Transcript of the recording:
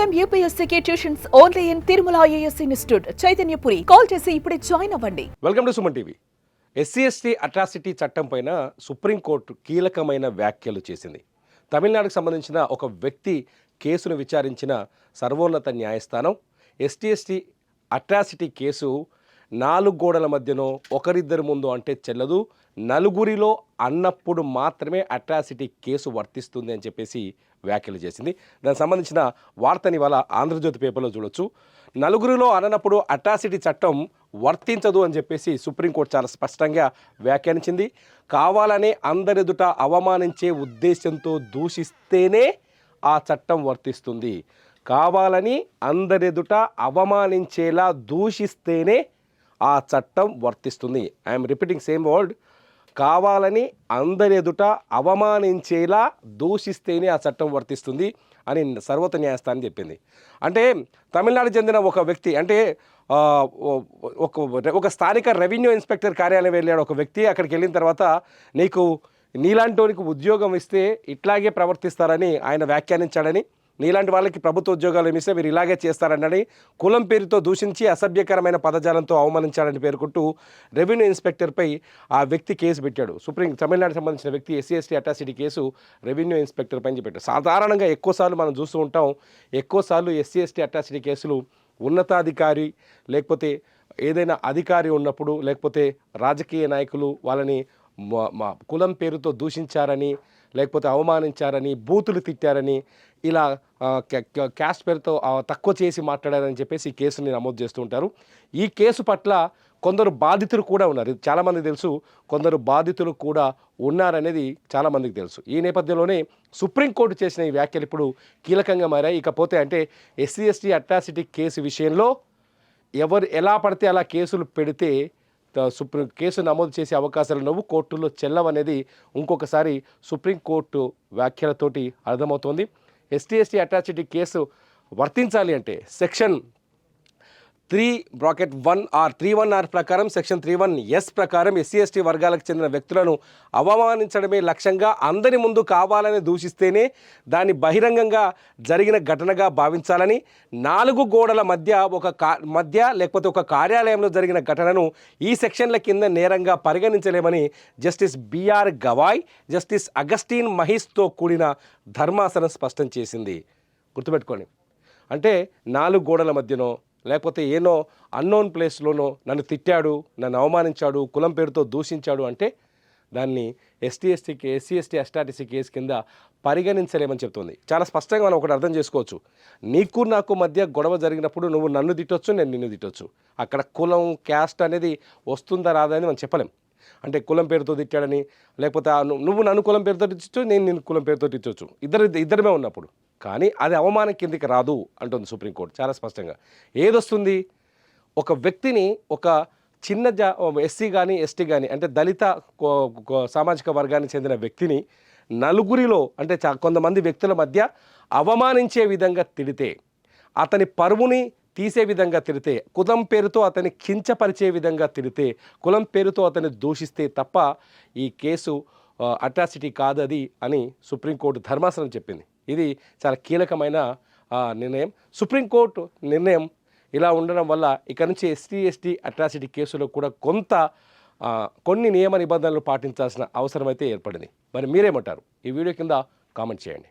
Time యూపీఎస్సీకి tuitions only in Tirumala IAS institute Chaitanyapuri call చేసి ఇప్పుడే join అవ్వండి. Welcome to Suman TV SC ST atrocity చట్టం పైన supreme court కీలకమైన వ్యాఖ్యలు చేసింది. తమిళనాడుకు సంబంధించిన ఒక వ్యక్తి కేసును విచారించిన సర్వోన్నత న్యాయస్థానం ఎస్టీ ఎస్టీ అట్రాసిటీ కేసు నాలుగు గోడల మధ్యనో ఒకరిద్దరి ముందు అంటే చెల్లదు నలుగురిలో అన్నప్పుడు మాత్రమే అట్రాసిటీ కేసు వర్తిస్తుంది అని చెప్పేసి వ్యాఖ్యలు చేసింది. దానికి సంబంధించిన వార్తని వల్ల ఆంధ్రజ్యోతి పేపర్లో చూడొచ్చు. నలుగురిలో అననప్పుడు అట్రాసిటీ చట్టం వర్తించదు అని చెప్పేసి సుప్రీంకోర్టు చాలా స్పష్టంగా వ్యాఖ్యానించింది. కావాలనే అందరెదుట అవమానించే ఉద్దేశంతో దూషిస్తేనే ఆ చట్టం వర్తిస్తుంది. కావాలని అందరెదుట అవమానించేలా దూషిస్తేనే ఆ చట్టం వర్తిస్తుంది. I'm repeating same word. కావాలని అందరి ఎదుట అవమానించేలా దూషిస్తేనే ఆ చట్టం వర్తిస్తుంది అని సర్వోత్త న్యాయస్థానం చెప్పింది. అంటే తమిళనాడు చెందిన ఒక వ్యక్తి అంటే ఒక ఒక స్థానిక రెవెన్యూ ఇన్స్పెక్టర్ కార్యాలయం వెళ్ళాడు ఒక వ్యక్తి అక్కడికి వెళ్ళిన తర్వాత నీకు నీలాంటి ఉద్యోగం ఇస్తే ఇట్లాగే ప్రవర్తిస్తారని ఆయన వ్యాఖ్యానించాడని నీలాంటి వాళ్ళకి ప్రభుత్వ ఉద్యోగాలు ఏమిస్తే మీరు ఇలాగే చేస్తారని కులం పేరుతో దూషించి అసభ్యకరమైన పదజాలంతో అవమానించాలని పేర్కొంటూ రెవెన్యూ ఇన్స్పెక్టర్పై ఆ వ్యక్తి కేసు పెట్టాడు. సుప్రీం తమిళనాడు సంబంధించిన వ్యక్తి SC ST atrocity case revenue inspector పైన పెట్టాడు సాధారణంగా ఎక్కువసార్లు మనం చూస్తూ ఉంటాం ఎక్కువసార్లు ఎస్సీ ఎస్టీ అటాసిటీ కేసులు ఉన్నతాధికారి లేకపోతే ఏదైనా అధికారి ఉన్నప్పుడు లేకపోతే రాజకీయ నాయకులు వాళ్ళని మా- మా కులం పేరుతో దూషించారని లేకపోతే అవమానించారని బూతులు తిట్టారని ఇలా క్యాస్ట్ పేరుతో తక్కువ చేసి మాట్లాడారని చెప్పేసి ఈ కేసుని నమోదు చేస్తూ ఉంటారు. ఈ కేసు పట్ల కొందరు బాధితులు కూడా ఉన్నారు. చాలామంది తెలుసు. కొందరు బాధితులు కూడా ఉన్నారనేది చాలామందికి తెలుసు. ఈ నేపథ్యంలోనే సుప్రీంకోర్టు చేసిన ఈ వ్యాఖ్యలు ఇప్పుడు కీలకంగా మారాయి. ఇకపోతే అంటే ఎస్సీ ఎస్టీ అట్రాసిటీ కేసు విషయంలో ఎవరు ఎలా పడితే అలా కేసులు పెడితే సుప్రీం కేసు నమోదు చేసే అవకాశాలు నువ్వు కోర్టులో చెల్లవనేది ఇంకొకసారి సుప్రీంకోర్టు వ్యాఖ్యలతోటి అర్థమవుతోంది. ఎస్టీ ఎస్టీ అట్రాసిటీ కేసు వర్తించాలి అంటే section three bracket one R three one R ప్రకారం సెక్షన్ త్రీ వన్ ఎస్ ప్రకారం ఎస్సీ ఎస్టీ వర్గాలకు చెందిన వ్యక్తులను అవమానించడమే లక్ష్యంగా అందరి ముందు కావాలని దూషిస్తేనే దాన్ని బహిరంగంగా జరిగిన ఘటనగా భావించాలని నాలుగు గోడల మధ్య ఒక కా మధ్య లేకపోతే ఒక కార్యాలయంలో జరిగిన ఘటనను ఈ సెక్షన్ల కింద నేరంగా పరిగణించలేమని justice BR Gavai justice Augustine మహిష్తో కూడిన ధర్మాసనం స్పష్టం చేసింది. గుర్తుపెట్టుకోండి. అంటే నాలుగు గోడల మధ్యనో లేకపోతే ఏనో అన్నోన్ ప్లేస్లోనో నన్ను తిట్టాడు నన్ను అవమానించాడు కులం పేరుతో దూషించాడు అంటే దాన్ని ఎస్టీ ఎస్టీ ఎస్సీ ఎస్టీ ఎస్టాటిసీ కేసు కింద పరిగణించలేమని చెప్తుంది. చాలా స్పష్టంగా మనం ఒకటి అర్థం చేసుకోవచ్చు. నీకు నాకు మధ్య గొడవ జరిగినప్పుడు నువ్వు నన్ను తిట్టొచ్చు నేను నిన్ను తిట్టొచ్చు. అక్కడ కులం క్యాస్ట్ అనేది వస్తుందా రాదా అని మనం చెప్పలేం. అంటే కులం పేరుతో తిట్టాడని లేకపోతే నువ్వు నన్ను కులం పేరుతో తిట్టచ్చు నేను నిన్ను కులం పేరుతో తిట్టవచ్చు ఇద్దరు ఇద్దరమే ఉన్నప్పుడు. కానీ అది అవమానం కిందికి రాదు అంటుంది సుప్రీంకోర్టు. చాలా స్పష్టంగా. ఏదొస్తుంది? ఒక వ్యక్తిని ఒక చిన్న జా ఎస్సీ కానీ ఎస్టీ కానీ అంటే దళిత కో- సామాజిక వర్గానికి చెందిన వ్యక్తిని నలుగురిలో అంటే చా కొంతమంది వ్యక్తుల మధ్య అవమానించే విధంగా తిడితే అతని పరువుని తీసే విధంగా తిడితే కులం పేరుతో అతని కించపరిచే విధంగా తిడితే కులం పేరుతో అతన్ని దూషిస్తే తప్ప ఈ కేసు అట్రాసిటీ కాదది అని సుప్రీంకోర్టు ధర్మాసనం చెప్పింది. ఇది చాలా కీలకమైన నిర్ణయం. సుప్రీంకోర్టు నిర్ణయం ఇలా ఉండడం వల్ల ఇక నుంచి ఎస్టీ ఎస్టీ అట్రాసిటీ కేసులో కూడా కొంత కొన్ని నియమ నిబంధనలు పాటించాల్సిన అవసరం అయితే ఏర్పడింది. మరి మీరేమంటారు? ఈ వీడియో కింద కామెంట్ చేయండి.